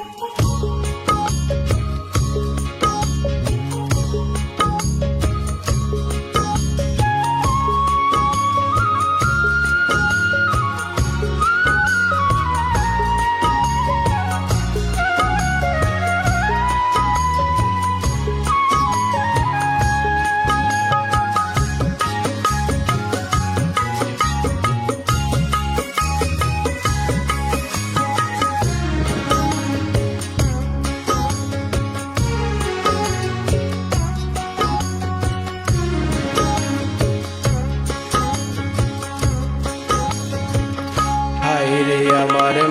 হাইরে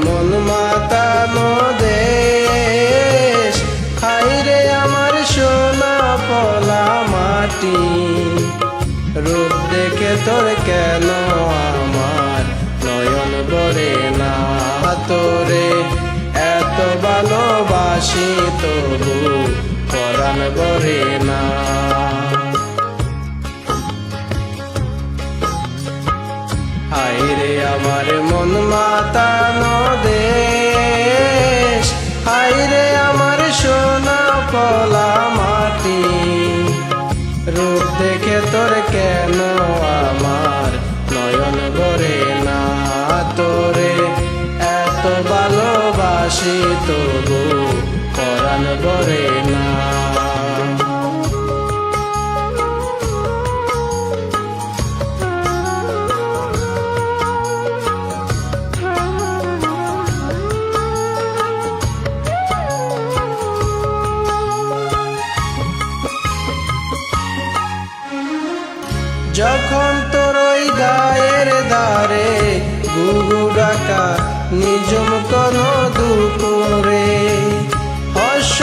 মন মাতানো দেশ হাইরে আমার সোনা পলা মাটি। রূপ দেখে তোর কেন আমার নয়ন বরে না তোরে? এত ভালোবাসি তবু পরাণ বরে না। হাইরে আমার মন মাতানো দেশ হাইরে আমার সোনা পলা মাটি। রূপ দেখে তোর কেন আমার নয়ন ভরে না তোরে? এত ভালোবাসি তবু পরাণ ভরে না। যখন তোর ওই গায়ের দ্বারে গুগু ডাকা নিজম কোন দুপুরে, হর্ষ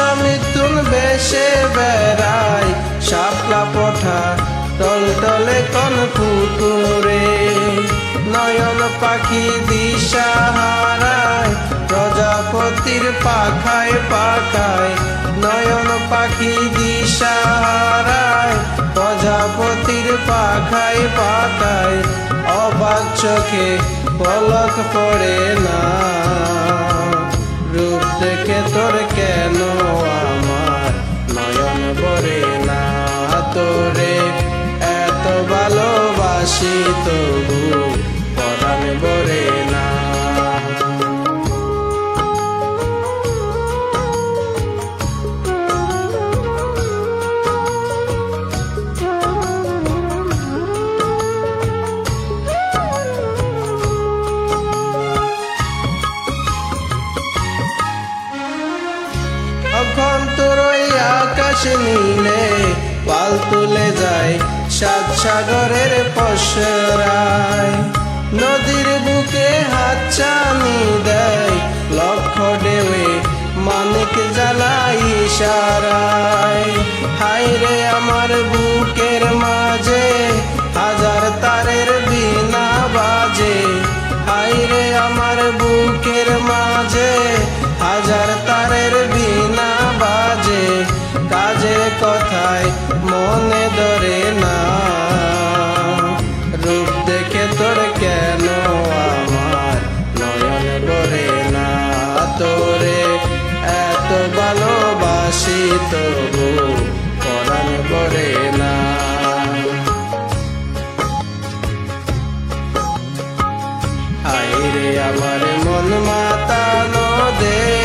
বেশে বেড়ায়, শাপলা পঠা টলটলে কোন পুকুরে। নয়ন পাখি দিশা হারায়, প্রজাপতির পাখায় পাখায় নয়ন পাখি দিশা হারায় প্রজাপতির পাখায় পাখায় অবাক চোখে পলক পড়ে না। রূপ দেখে তোর কেন আমার নয়ন ভরে না? তোরে এত ভালোবাসি, তবু পরাণ ভরে আকাশ নীলে পাল তুলে যায় সাত সাগরের পসরায় নদীর বুকে হাত চানি দেয়, লক্ষ ঢেউয়ে মানিক জ্বালাই সারায় হাইরে আমার বুকের মাঝে হাজার তারের বিনা বাজে। হাই রে আমার বুকের মাঝে ধরে না। রূপ দেখে তোর কেন আমার নয়ন ভরে না? তোরে এত ভালোবাসি, তবু পরাণ ভরে না। হাইরে আমার মন মাতানো দেশ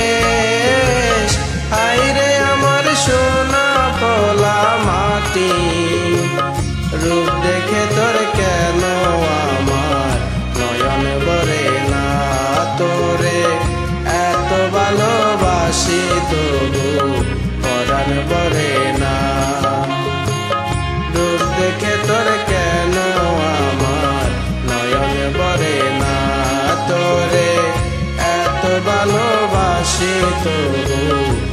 से तो